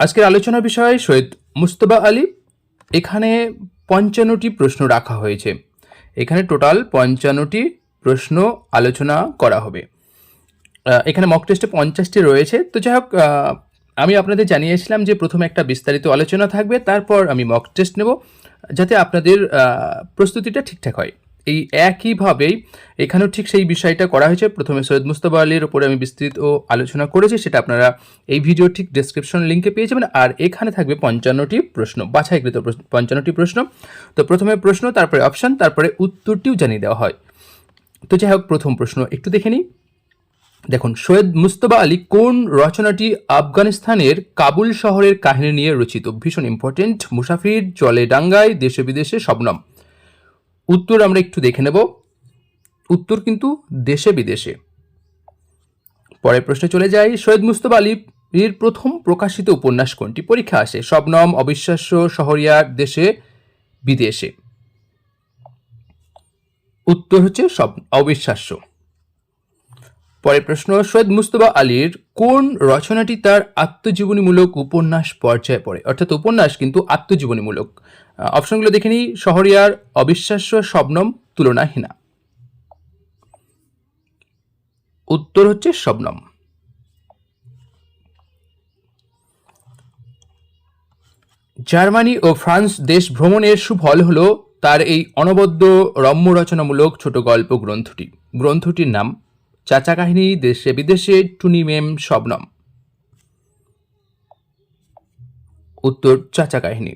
আজকের আলোচনার বিষয় সৈয়দ মুস্তবা আলী। এখানে পঞ্চান্নটি প্রশ্ন রাখা হয়েছে। এখানে টোটাল পঞ্চান্নটি প্রশ্ন আলোচনা করা হবে। এখানে মক টেস্টে পঞ্চাশটি রয়েছে। তো যাই হোক আমি আপনাদের জানিয়েছিলাম যে প্রথমে একটা বিস্তারিত আলোচনা থাকবে, তারপর আমি মক টেস্ট নেব, যাতে আপনাদের প্রস্তুতিটা ঠিকঠাক হয়। এই একইভাবেই এখানেও ঠিক সেই বিষয়টা করা হয়েছে। প্রথমে সৈয়দ মুস্তফা আলীর ওপরে আমি বিস্তৃত আলোচনা করেছি, সেটা আপনারা এই ভিডিও ঠিক ডেসক্রিপশন লিঙ্কে পেয়ে যাবেন। আর এখানে থাকবে পঞ্চান্নটি প্রশ্ন, বাছাইকৃত পঞ্চান্নটি প্রশ্ন। তো প্রথমে প্রশ্ন, তারপরে অপশান তারপরে উত্তরটিও জানিয়ে দেওয়া হয়। তো যাই হোক, প্রথম প্রশ্ন, একটু দেখে নিই। দেখুন, সৈয়দ মুস্তফা আলী কোন রচনাটি আফগানিস্তানের কাবুল শহরের কাহিনী নিয়ে রচিত? ভীষণ ইম্পর্টেন্ট মুসাফির জলে ডাঙ্গায়, দেশে বিদেশে, শবনম। উত্তর আমরা একটু দেখে নেব। উত্তর কিন্তু দেশে বিদেশে। পরের প্রশ্নে চলে যাই। সৈয়দ মুস্তফা আলীর প্রথম প্রকাশিত উপন্যাস কোনটি? পরীক্ষা আসে। শবনম, অবিশ্বাস্য, শহরিয়ার, দেশে, বিদেশে। উত্তর হচ্ছে সব অবিশ্বাস্য। পরের প্রশ্ন, সৈয়দ মুস্তফা আলীর কোন রচনাটি তার আত্মজীবনীমূলক উপন্যাস পর্যায়ে পড়ে? অর্থাৎ উপন্যাস কিন্তু আত্মজীবনীমূলক। অপশনগুলো দেখে নিই। শহরিয়ার, অবিশ্বাস্য, শবনম, তুলনাহীনা। উত্তর হচ্ছে শবনম। জার্মানি ও ফ্রান্স দেশ ভ্রমণের সুফল হল তার এই অনবদ্য রম্য রচনামূলক ছোট গল্প গ্রন্থটি। গ্রন্থটির নাম চাচা কাহিনী দেশে বিদেশে টুনি মেম, শবনম। উত্তর চাচা কাহিনী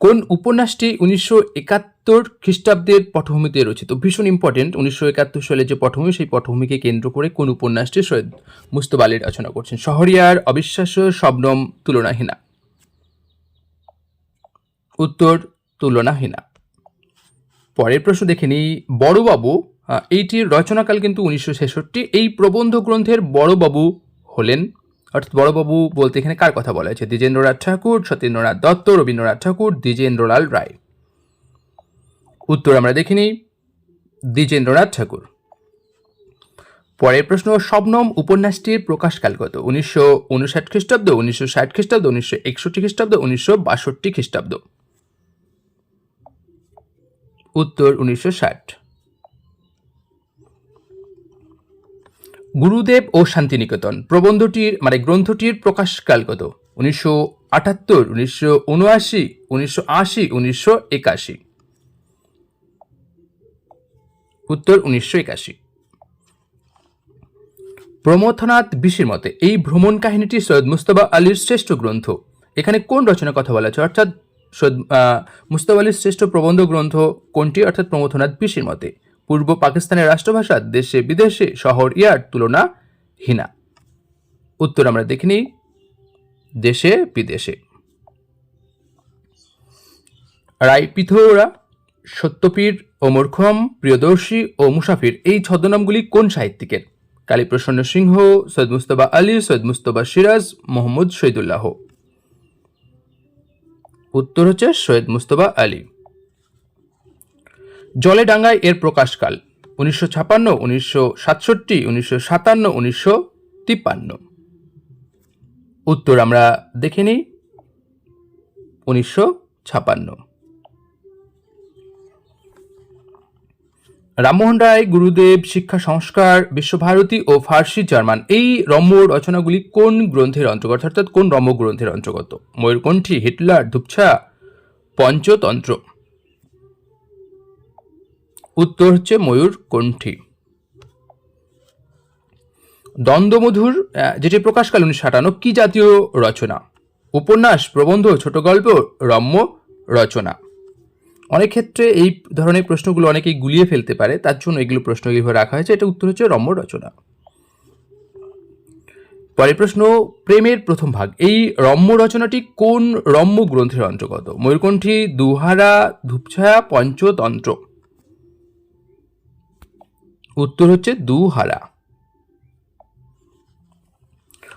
কোন উপন্যাসটি উনিশশো একাত্তর খ্রিস্টাব্দের পটভূমিতে রচিত? ভীষণ ইম্পর্টেন্ট উনিশশো একাত্তর সালে যে পটভূমি, সেই পটভূমিকে কেন্দ্র করে কোন উপন্যাসটি সৈয়দ মুস্তফা আলী রচনা করছেন? শহরিয়ার, অবিশ্বাস্য, শবনম, তুলনাহীনা। উত্তর, তুলনাহীনা। পরের প্রশ্ন দেখে নিই। বড়বাবু এইটির রচনাকাল কিন্তু উনিশশো ছেষট্টি। এই প্রবন্ধ গ্রন্থের বড়বাবু হলেন। অর্থাৎ বড়বাবু বলতে এখানে কার কথা বলা হয়েছে? দ্বিজেন্দ্রনাথ ঠাকুর, সত্যেন্দ্রনাথ দত্ত, রবীন্দ্রনাথ ঠাকুর, দ্বিজেন্দ্রলাল রায়। উত্তর আমরা দেখে নিই। দ্বিজেন্দ্রনাথ ঠাকুর। পরের প্রশ্ন, শবনম উপন্যাসটির প্রকাশকাল কত? উনিশশো উনষাট খ্রিস্টাব্দ, উনিশশো ষাট খ্রিস্টাব্দ, উনিশশো একষট্টি খ্রিস্টাব্দ, উনিশশো বাষট্টি খ্রিস্টাব্দ। উত্তর উনিশশো ষাট। গুরুদেব ও শান্তিনিকেতন, প্রবন্ধটির মানে গ্রন্থটির প্রকাশকাল কত? উনিশশো আটাত্তর, উনিশশো উনআশি, উনিশশো আশি, উনিশশো একাশি। উত্তর উনিশশো একাশি। প্রমথনাথ বিশির মতে, এই ভ্রমণ কাহিনীটি সৈয়দ মুস্তফা আলীর শ্রেষ্ঠ গ্রন্থ। এখানে কোন রচনার কথা বলা অর্থাৎ সৈয়দ আলীর শ্রেষ্ঠ প্রবন্ধ গ্রন্থ কোনটি অর্থাৎ প্রমথনাথ বিশির মতে? পূর্ব পাকিস্তানের রাষ্ট্রভাষা, দেশে বিদেশে, শহর, ইয়ার, তুলনা, হীনা। উত্তর আমরা দেখে নিই, দেশে, বিদেশে। রায় পিথোরা, সত্যপীর ও মূর্খম প্রিয়দর্শী ও মুসাফির, এই ছদ্মনামগুলি কোন সাহিত্যিকের? কালীপ্রসন্ন সিংহ, সৈয়দ মুস্তফা আলী, সৈয়দ মুস্তফা সিরাজ, মোহাম্মদ শহীদুল্লাহ। উত্তর হচ্ছে সৈয়দ মুস্তফা আলী। জলে ডাঙ্গায় এর প্রকাশকাল, উনিশশো ছাপান্ন, উনিশশো সাতষট্টি, উনিশশো সাতান্ন, উনিশশো তিপ্পান্ন। উত্তর আমরা দেখে নিই, উনিশশো ছাপান্ন। রামমোহন রায়, গুরুদেব, শিক্ষা সংস্কার, বিশ্বভারতী ও ফার্সি জার্মান, এই রম্য রচনাগুলি কোন গ্রন্থের অন্তর্গত? অর্থাৎ কোন রম্য গ্রন্থের অন্তর্গত? ময়ূরকণ্ঠী, হিটলার, ধূপছা, পঞ্চতন্ত্র। উত্তর হচ্ছে ময়ূর কণ্ঠী দ্বন্দ্বমধুর যেটি প্রকাশকাল উনিশশো আটান্ন, কি জাতীয় রচনা? উপন্যাস, প্রবন্ধ ছোট গল্প রম্য রচনা। অনেক ক্ষেত্রে এই ধরনের প্রশ্নগুলো অনেকেই গুলিয়ে ফেলতে পারে, তার জন্য এগুলো প্রশ্ন এইভাবে রাখা হয়েছে। এটা উত্তর হচ্ছে রম্য রচনা। পরের প্রশ্ন, প্রেমের প্রথম ভাগ। এই রম্য রচনাটি কোন রম্য গ্রন্থের অন্তর্গত? ময়ূরকণ্ঠী, দুহারা, ধূপছায়া, পঞ্চতন্ত্র। উত্তর হচ্ছে দুহারা।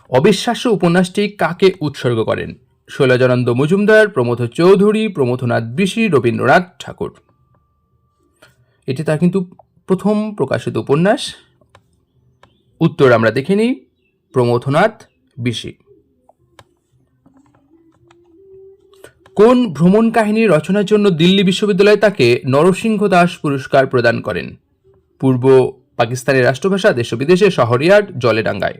অবিশ্বাস্য উপন্যাসটি কাকে উৎসর্গ করেন? শৈলজানন্দ মজুমদার প্রমথ চৌধুরী প্রমথনাথ বিশি, রবীন্দ্রনাথ ঠাকুর। এটি তার কিন্তু প্রথম প্রকাশিত উপন্যাস। উত্তর আমরা দেখে নিই প্রমথনাথ বিশি। কোন ভ্রমণ কাহিনী রচনার জন্য দিল্লি বিশ্ববিদ্যালয় তাকে নরসিংহ দাস পুরস্কার প্রদান করেন? পূর্ব পাকিস্তানের রাষ্ট্রভাষা দেশ বিদেশে শহরিয়ার জলেডাঙ্গায়।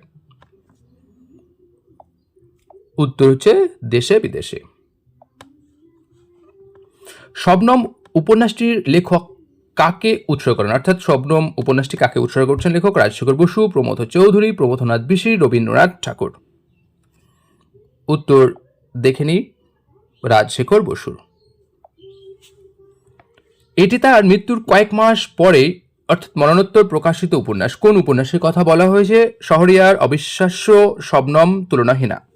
উত্তর হচ্ছে দেশে বিদেশে। শবনম উপন্যাসটির লেখক কাকে উৎসর্গ করেন? অর্থাৎ শবনম উপন্যাসটি কাকে উৎসর্গ করছেন লেখক? রাজশেখর বসু প্রমথ চৌধুরী প্রমথনাথ বিশি, রবীন্দ্রনাথ ঠাকুর। উত্তর দেখে নিই রাজশেখর বসুর। এটি তার মৃত্যুর কয়েক মাস পরে, অর্থাৎ মরণোত্তর প্রকাশিত উপন্যাস। কোন উপন্যাসের কথা বলা হয়েছে? শহরিয়ার অবিশ্বাস্য শবনম তুলনাহীনা।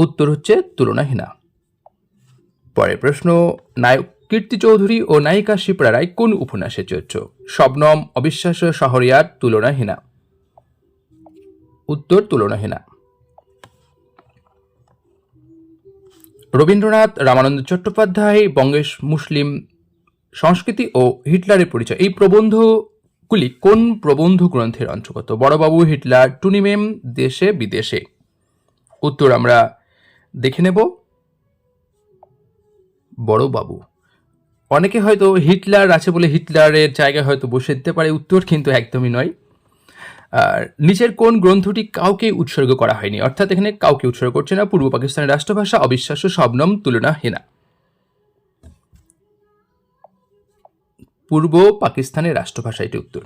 উত্তর হচ্ছে তুলনাহীনা। পরের প্রশ্ন, নায়ক কীর্তি চৌধুরী ও নায়িকা শিপ্রা রায় কোন উপন্যাসে চরিত্র শবনম, অবিশ্বাস্য শহরিয়ার তুলনাহীনা। উত্তর তুলনাহীনা। রবীন্দ্রনাথ রামানন্দ চট্টোপাধ্যায়, বঙ্গেশ মুসলিম সংস্কৃতি ও হিটলারের পরিচয়। এই প্রবন্ধগুলি কোন প্রবন্ধ গ্রন্থের অন্তর্গত? বড়বাবু, হিটলার টুনিমেম দেশে বিদেশে। উত্তর আমরা দেখে নেব। বড়বাবু অনেকে হয়তো হিটলার আছে বলে হিটলারের জায়গায় হয়তো বসে দিতে পারে, উত্তর কিন্তু একদমই নয়। আর নিচের কোন গ্রন্থটি কাউকে উৎসর্গ করা হয়নি? অর্থাৎ এখানে কাউকে উৎসর্গ করছে না, পূর্ব পাকিস্তানের রাষ্ট্রভাষা, অবিশ্বাস্য শবনম তুলনাহীনা পূর্ব পাকিস্তানের রাষ্ট্রভাষা, এটি উত্তর।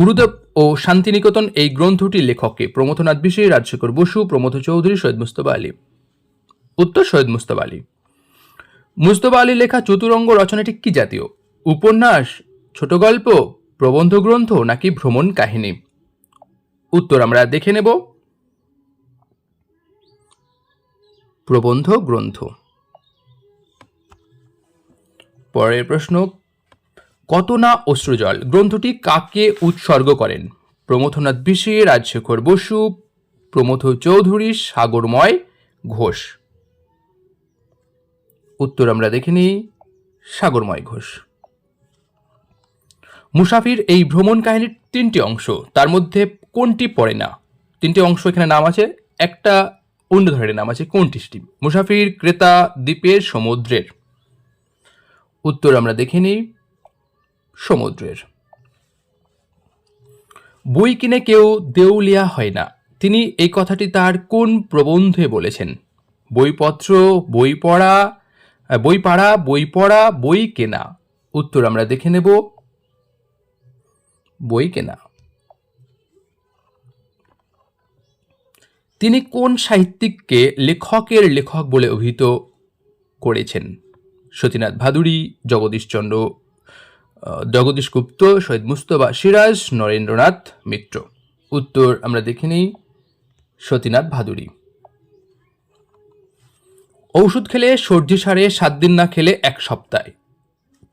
গুরুদেব ও শান্তিনিকেতন এই গ্রন্থটির লেখককে প্রমথনাথ বিশি, রাজশেখর বসু প্রমথ চৌধুরী, সৈয়দ মুস্তফা আলী। উত্তর, সৈয়দ মুস্তফা আলী। মুস্তফা আলীর লেখা চতুরঙ্গ রচনাটি কি জাতীয়? উপন্যাস, ছোট গল্প, প্রবন্ধ গ্রন্থ নাকি ভ্রমণ কাহিনী? উত্তর আমরা দেখে নেব। প্রবন্ধ গ্রন্থ। পরের প্রশ্ন কত না অশ্রুজল গ্রন্থটি কাকে উৎসর্গ করেন? প্রমথনাথ বিশি, রাজশেখর বসু প্রমথ চৌধুরী, সাগরময় ঘোষ। উত্তর আমরা দেখে নিই, সাগরময় ঘোষ। মুসাফির এই ভ্রমণ কাহিনীর তিনটি অংশ, তার মধ্যে কোনটি পড়ে না? তিনটি অংশ এখানে নাম আছে, একটা অন্য ধরনের নাম আছে, কোনটি সেটি? মুসাফির, ক্রেতা, দ্বীপের, সমুদ্রের। উত্তর আমরা দেখে নিই সমুদ্রের। বই কিনে কেউ দেউলিয়া হয় না। তিনি এই কথাটি তার কোন প্রবন্ধে বলেছেন? বইপত্র বই পড়া, বই পাড়া, বই পড়া, বই কেনা। উত্তর আমরা দেখে নেব। বই কেনা। তিনি কোন সাহিত্যিককে লেখকের লেখক বলে অভিহিত করেছেন? সতীনাথ ভাদুরী জগদীশচন্দ্র জগদীশ গুপ্ত, সৈয়দ মুস্তফা সিরাজ, নরেন্দ্রনাথ মিত্র। উত্তর আমরা দেখে নিই, সতীনাথ ভাদুরী। ঔষধ খেলে সর্দি সারে, সাত দিন না খেলে এক সপ্তাহে।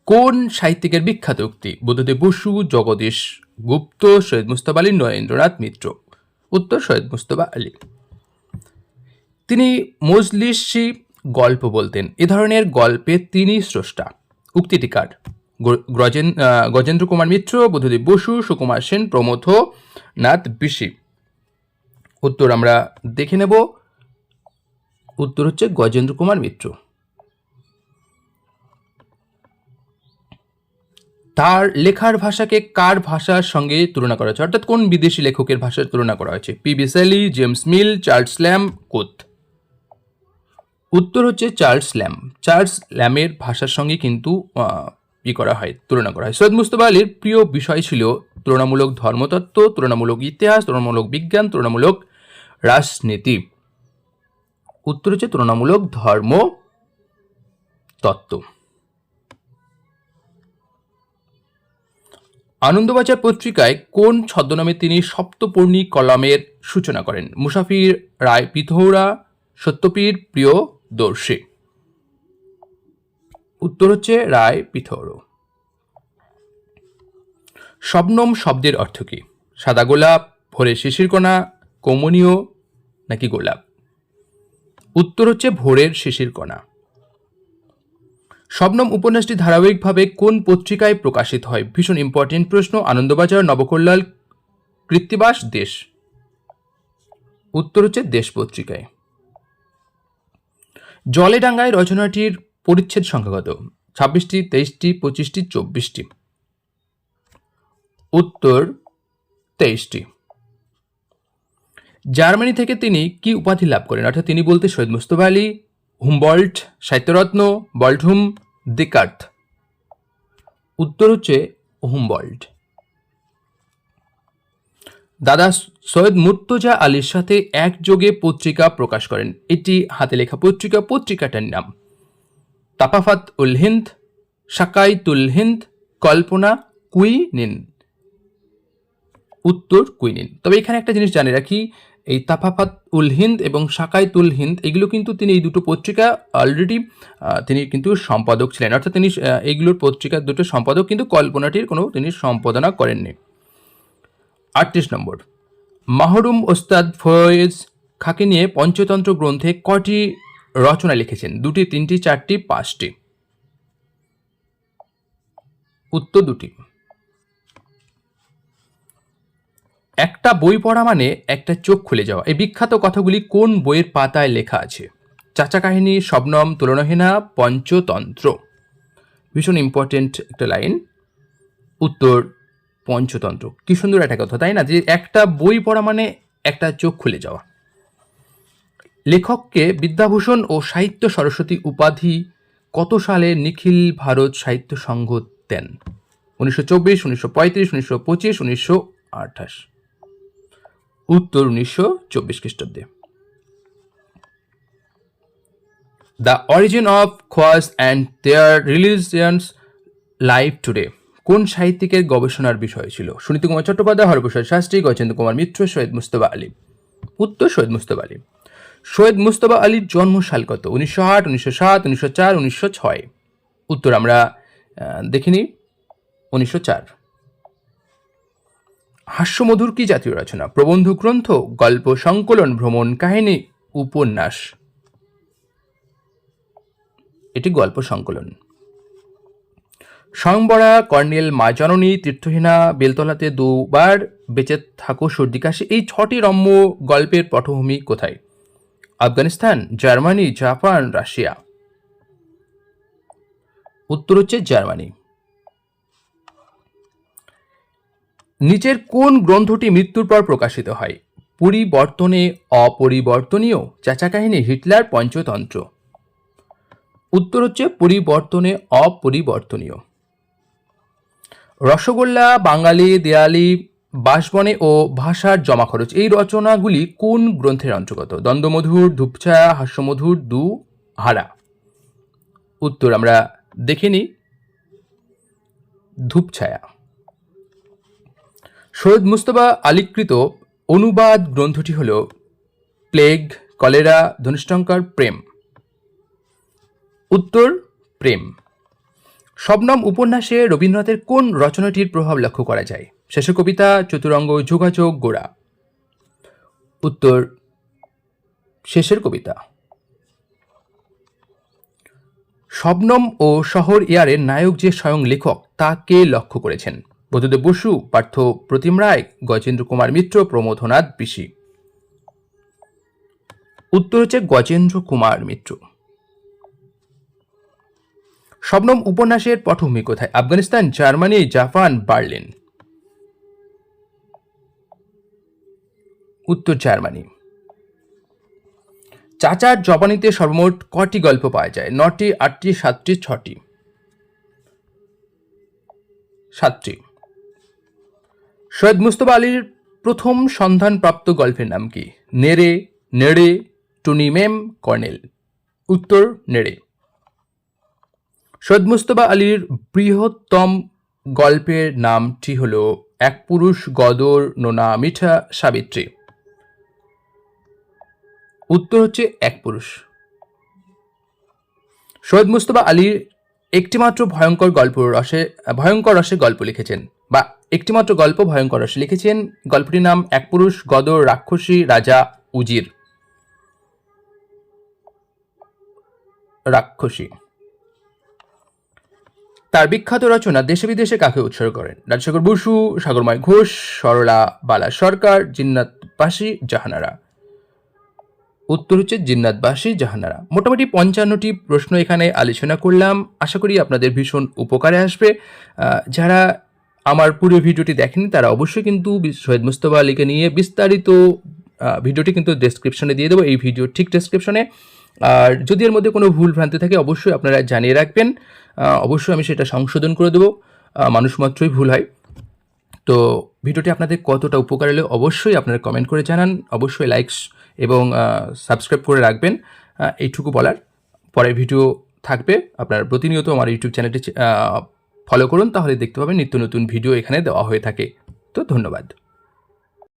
কোন সাহিত্যিকের বিখ্যাত উক্তি? বুদ্ধদেব বসু, জগদীশ গুপ্ত, সৈয়দ মুস্তফা আলী, নরেন্দ্রনাথ মিত্র। উত্তর, সৈয়দ মুস্তফা আলী। তিনি মজলিসি গল্প বলতেন। এ ধরনের গল্পে তিনি স্রষ্টা। উক্তিটি কার? গজেন্দ্র কুমার মিত্র, বুদ্ধদেব বসু, সুকুমার সেন, প্রমথ, নাথ বিশি। উত্তর আমরা দেখে নেব। উত্তর হচ্ছে গজেন্দ্র কুমার মিত্র। তার লেখার ভাষাকে কার ভাষার সঙ্গে তুলনা করা হয়েছে? অর্থাৎ কোন বিদেশি লেখকের ভাষার তুলনা করা হয়েছে? পি স্যালি জেমস মিল, চার্লস ল্যাম কোথ উত্তর হচ্ছে চার্লস ল্যাম। চার্লস ল্যামের ভাষার সঙ্গে কিন্তু ই করা হয়, তুলনা করা হয়। সৈয়দ মুস্তফা আলীর প্রিয় বিষয় ছিল তুলনামূলক ধর্মতত্ত্ব, তুলনামূলক ইতিহাস, তুলনামূলক বিজ্ঞান, তুলনামূলক রাজনীতি। উত্তর হচ্ছে তুলনামূলক ধর্ম তত্ত্ব আনন্দবাজার পত্রিকায় কোন ছদ্মনামে তিনি সপ্তপর্ণী কলামের সূচনা করেন? মুসাফির রায়, পিথৌরা, সত্যপীর প্রিয় দর্শী উত্তর হচ্ছে রায় পিথৌর। শবনম শব্দের অর্থ কি? সাদা গোলাপ ভোরের শিশিরকণা কমনীয় নাকি গোলাপ? উত্তর হচ্ছে ভোরের শিশির কণা। শবনম উপন্যাসটি ধারাবাহিকভাবে কোন পত্রিকায় প্রকাশিত হয়? ভীষণ ইম্পর্টেন্ট প্রশ্ন, আনন্দবাজার, নবকল্যাল, কৃত্তিবাস, দেশ। উত্তর হচ্ছে দেশ পত্রিকায়। জলে ডাঙ্গায় রচনাটির পরিচ্ছেদ সংখ্যাগত। ছাব্বিশটি, তেইশটি, পঁচিশটি, চব্বিশটি। উত্তর, তেইশটি। জার্মানি থেকে তিনি কি উপাধি লাভ করেন? অর্থাৎ তিনি বলতে সৈয়দ মুস্তফা আলী, হুমবল্ট, সাহিত্যরত্ন, বল্টহুম দিকার্থ উত্তর হচ্ছে হুমবল্ট। দাদা সৈয়দ মুর্তজা আলীর সাথে একযোগে পত্রিকা প্রকাশ করেন। এটি হাতে লেখা পত্রিকা, পত্রিকাটার নাম। তাপাফাত উল হিন্দ সাকাইতুল হিন্দ, কল্পনা কুইনিন। উত্তর কুইনিন। তবে এখানে একটা জিনিস জানে রাখি, এই তাফাফাত উল হিন্দ এবং সাকাইতুল হিন্দ, এগুলো কিন্তু তিনি এই দুটো পত্রিকা অলরেডি তিনি কিন্তু সম্পাদক ছিলেন। অর্থাৎ তিনি এইগুলোর পত্রিকার দুটো সম্পাদক কিন্তু কল্পনাটির কোনো তিনি সম্পাদনা করেননি। আটত্রিশ নম্বর। মাহরুম ওস্তাদ ফয়েজ খাকে নিয়ে পঞ্চতন্ত্র গ্রন্থে কটি রচনা লিখেছেন। দুটি, তিনটি, চারটি, পাঁচটি। উত্তর দুটি। একটা বই পড়া মানে একটা চোখ খুলে যাওয়া। এই বিখ্যাত কথাগুলি কোন বইয়ের পাতায় লেখা আছে? চাচা কাহিনী, শবনম, তুলনাহীনা, পঞ্চতন্ত্র। ভীষণ ইম্পর্টেন্ট একটা লাইন উত্তর, পঞ্চতন্ত্র। কি সুন্দর একটা কথা, তাই না? যে একটা বই পড়া মানে একটা চোখ খুলে যাওয়া। লেখককে বিদ্যাভূষণ ও সাহিত্য সরস্বতী উপাধি কত সালে নিখিল ভারত সাহিত্য সংঘ দেন? উনিশশো চব্বিশ, উনিশশো পঁয়ত্রিশ, উনিশশো পঁচিশ, উনিশশো আঠাশ। উত্তর উনিশশো চব্বিশ খ্রিস্টাব্দে। The origin of খোয়াস and their religions live today কোন সাহিত্যিকের গবেষণার বিষয় ছিল? সুনীতি কুমার চট্টোপাধ্যায়, হরপ্রসাদ শাস্ত্রী, গজেন্দ্র কুমার মিত্র, সৈয়দ মুস্তফা আলী। উত্তর সৈয়দ মুস্তফা আলী। সৈয়দ মুস্তফা আলীর জন্মসাল কত উনিশশো আট, উনিশশো সাত, উনিশশো চার, উনিশশো ছয়। উত্তর আমরা দেখিনি উনিশশো চার। হাস্যমধুর কি জাতীয় রচনা? প্রবন্ধ গ্রন্থ, গল্প সংকলন, ভ্রমণ কাহিনী, উপন্যাস। এটি গল্প সংকলন। স্বয়ংবরা কর্নেল মা জননী তীর্থহীনা, বেলতলাতে দুবার বেঁচে থাকো সর্দি কাশি, এই ছটি রম্য গল্পের পটভূমি কোথায়? Afghanistan, Germany, Japan, Russia. উত্তর হচ্ছে জার্মানি। নিচের কোন গ্রন্থটি মৃত্যুর পর প্রকাশিত হয়? পরিবর্তনে, অপরিবর্তনীয় চাচা কাহিনী হিটলার পঞ্চতন্ত্র। উত্তর হচ্ছে পরিবর্তনে, অপরিবর্তনীয়। রসগোল্লা, বাঙালি, দেয়ালি বাসবনে ও ভাষার জমা খরচ এই রচনাগুলি কোন গ্রন্থের অন্তর্গত? দ্বন্দ্বমধুর, ধূপছায়া, হাস্যমধুর, দু, হারা। উত্তর আমরা দেখে নিই। ধূপছায়া। সৈয়দ মুস্তফা আলীকৃত অনুবাদ গ্রন্থটি হল প্লেগ, কলেরা, ধনুষ্টঙ্কর, প্রেম। উত্তর, প্রেম। শবনম উপন্যাসে রবীন্দ্রনাথের কোন রচনাটির প্রভাব লক্ষ্য করা যায়? শেষ কবিতা চতুরঙ্গ যোগাযোগ, গোড়া। উত্তর, শেষের কবিতা। শবনম ও শহর ইয়ারের নায়ক যে স্বয়ং লেখক তাকে লক্ষ্য করেছেন? বধুদেব বসু, পার্থ প্রতিম রায়, গজেন্দ্র কুমার মিত্র, প্রমোদনাথ পিসি উত্তর হচ্ছে গজেন্দ্র কুমার মিত্র। শবনম উপন্যাসের পটভূমি কোথায়? Afghanistan, Germany, Japan, Berlin. উত্তর জার্মানি। চাচার জবানিতে সর্বমোট কটি গল্প পাওয়া যায়? নটি, আটটি, সাতটি, ছটি। সাতটি। সৈয়দ মুস্তফা আলীর প্রথম সন্ধানপ্রাপ্ত গল্পের নাম কি? নেড়ে নেড়ে, টুনি মেম, কর্নেল। উত্তর, নেড়ে। সৈয়দ মুস্তফা আলীর বৃহত্তম গল্পের নামটি হল এক পুরুষ গদর নোনা মিঠা সাবিত্রী। উত্তর হচ্ছে এক পুরুষ। সৈয়দ মুস্তফা আলীর একটিমাত্র ভয়ঙ্কর গল্প রসে, ভয়ঙ্কর রসে গল্প লিখেছেন বা একটিমাত্র গল্প ভয়ঙ্কর রসে লিখেছেন। গল্পটির নাম এক পুরুষ, গদর, রাক্ষসী, রাজা, উজির। রাক্ষসী। তার বিখ্যাত রচনা দেশে বিদেশে কাকে উৎসর্গ করেন? রাজশেখর বসু, সাগরময় ঘোষ, সরলা বালা সরকার, জিন্নাত বাসী, জাহানারা। উত্তর হচ্ছে জিন্নাতবাসী জাহানারা। মোটামুটি পঞ্চান্নটি প্রশ্ন এখানে আলোচনা করলাম। আশা করি আপনাদের ভীষণ উপকারে আসবে। যারা আমার পুরো ভিডিওটি দেখেনি তারা অবশ্যই কিন্তু সৈয়দ মুস্তফা আলীকে নিয়ে বিস্তারিত ভিডিওটি কিন্তু ডেসক্রিপশনে দিয়ে দেবো, এই ভিডিও ঠিক ডেসক্রিপশনে আর যদি এর মধ্যে কোনো ভুল ভ্রান্তি থাকে, অবশ্যই আপনারা জানিয়ে রাখবেন। অবশ্যই আমি সেটা সংশোধন করে দেবো। মানুষ মাত্রই ভুল হয়। তো ভিডিওটি আপনাদের কতটা উপকার এলো, অবশ্যই আপনারা কমেন্ট করে জানান। অবশ্যই লাইকস এবং সাবস্ক্রাইব করে রাখবেন। এইটুকু বলার পরে ভিডিও থাকবে। আপনার প্রতিনিয়ত আমার ইউটিউব চ্যানেলটি ফলো করুন, তাহলে দেখতে পাবেন নিত্য নতুন ভিডিও এখানে দেওয়া হয়ে থাকে। তো ধন্যবাদ।